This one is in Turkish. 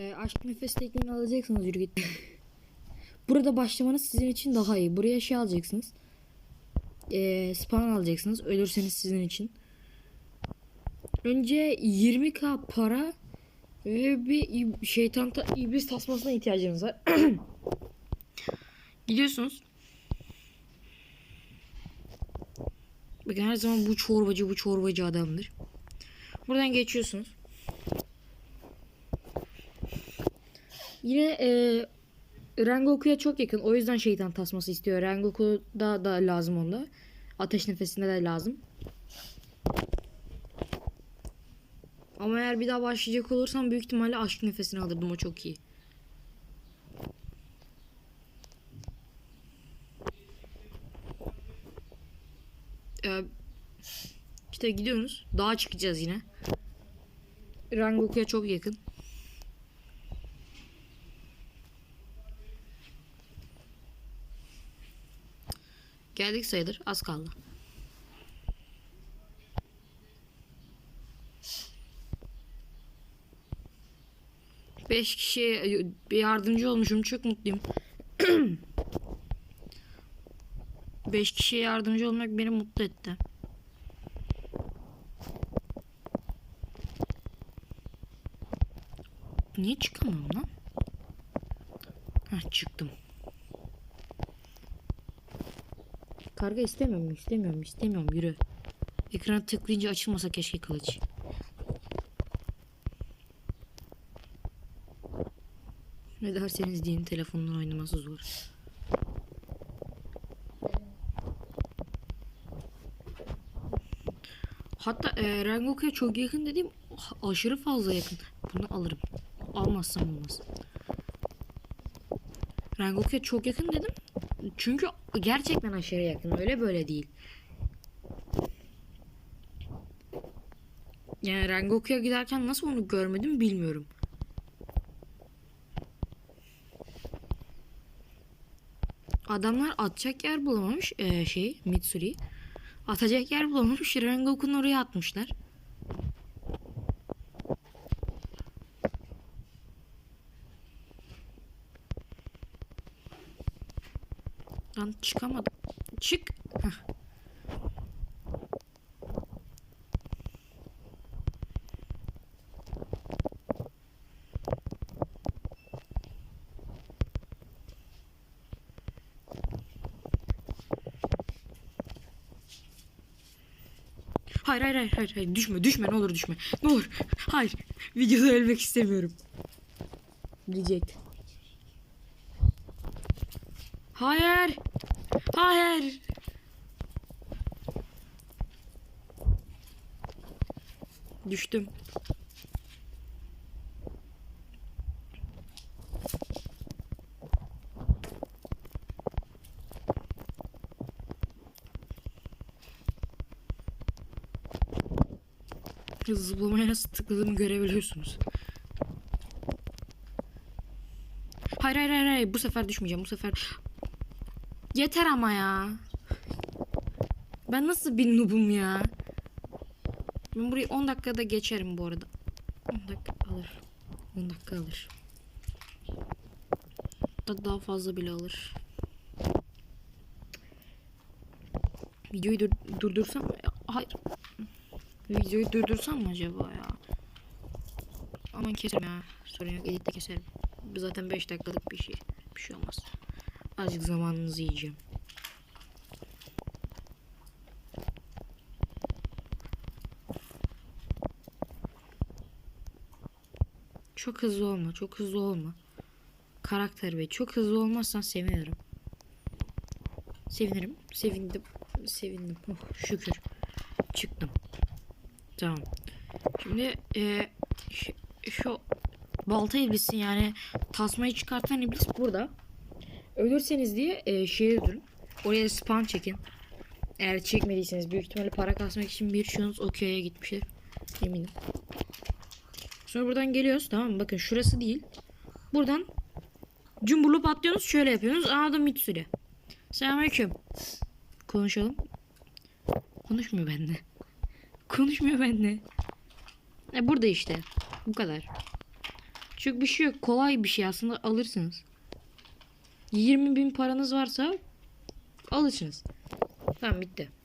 E, aşk nefes tekniğini alacaksınız yürü. Burada başlamanız sizin için daha iyi. Buraya şey alacaksınız. E, spawn alacaksınız. Ölürseniz sizin için. Önce 20k para ve bir şeytan ta- iblis tasmasına ihtiyacınız var. Gidiyorsunuz. Bakın her zaman bu çorbacı bu çorbacı adamdır. Buradan geçiyorsunuz. Yine e, Rengoku'ya çok yakın. O yüzden şeytan tasması istiyor. Rengoku da, da lazım onda. Ateş nefesinde de lazım. Ama eğer bir daha başlayacak olursam büyük ihtimalle aşk nefesini alırdım. O çok iyi. Ee, işte gidiyoruz. Dağa çıkacağız yine. Rengoku'ya çok yakın. Geldik sayılır. Az kaldı. Beş kişiye yardımcı olmuşum. Çok mutluyum. Beş kişiye yardımcı olmak beni mutlu etti. Niye çıkamam lan? Heh çıktım. Karga istemiyorum, istemiyorum, istemiyorum. Yürü. Ekrana tıklayınca açılmasa keşke kılıç. Ne derseniz deyin telefonla oynaması zor. Hatta e, Rengoku'ya çok yakın dediğim aşırı fazla yakın. Bunu alırım. Almazsam olmaz. Rengoku'ya çok yakın dedim. Çünkü gerçekten aşırı yakın. Öyle böyle değil. Yani Rengoku'ya giderken nasıl onu görmedim bilmiyorum. Adamlar atacak yer bulamamış ee, şey Mitsuri. Atacak yer bulamamış Rengoku'nun oraya atmışlar. Lan çıkamadım. Çık. Heh. Hayır hayır hayır hayır düşme düşme ne olur düşme. Ne olur. Hayır. Videoda ölmek istemiyorum. Reject. Hayır. Hayır. Düştüm. Zıplamaya nasıl tıkladığımı görebiliyorsunuz. Hayır hayır hayır hayır bu sefer düşmeyeceğim bu sefer. Yeter ama ya. Ben nasıl bir noobum ya. Ben burayı 10 dakikada geçerim bu arada. 10 dakika alır. 10 dakika alır. Da daha fazla bile alır. Videoyu dur- durdursam hayır. Videoyu durdursam mı acaba ya? Aman keserim ya. Sorun yok editte keserim. Bu zaten 5 dakikalık bir şey. Bir şey olmaz. Azıcık zamanınızı yiyeceğim. Çok hızlı olma, çok hızlı olma. Karakter ve çok hızlı olmazsan sevinirim. Sevinirim, sevindim, sevindim. Oh, şükür. Çıktım. Tamam. Şimdi e, şu, şu balta iblisi yani tasmayı çıkartan iblis burada. Ölürseniz diye e, şeye durun. Oraya spam çekin. Eğer çekmediyseniz büyük ihtimalle para kasmak için bir şunuz o köye gitmiştir. Eminim. Sonra buradan geliyoruz tamam mı? Bakın şurası değil. Buradan cumburlu patlıyorsunuz şöyle yapıyorsunuz. Aa da Mitsuri. Selamünaleyküm. Konuşalım. Konuşmuyor benimle. Konuşmuyor benimle. E burada işte. Bu kadar. Çok bir şey yok. Kolay bir şey aslında alırsınız. 20 bin paranız varsa alırsınız. Tamam bitti.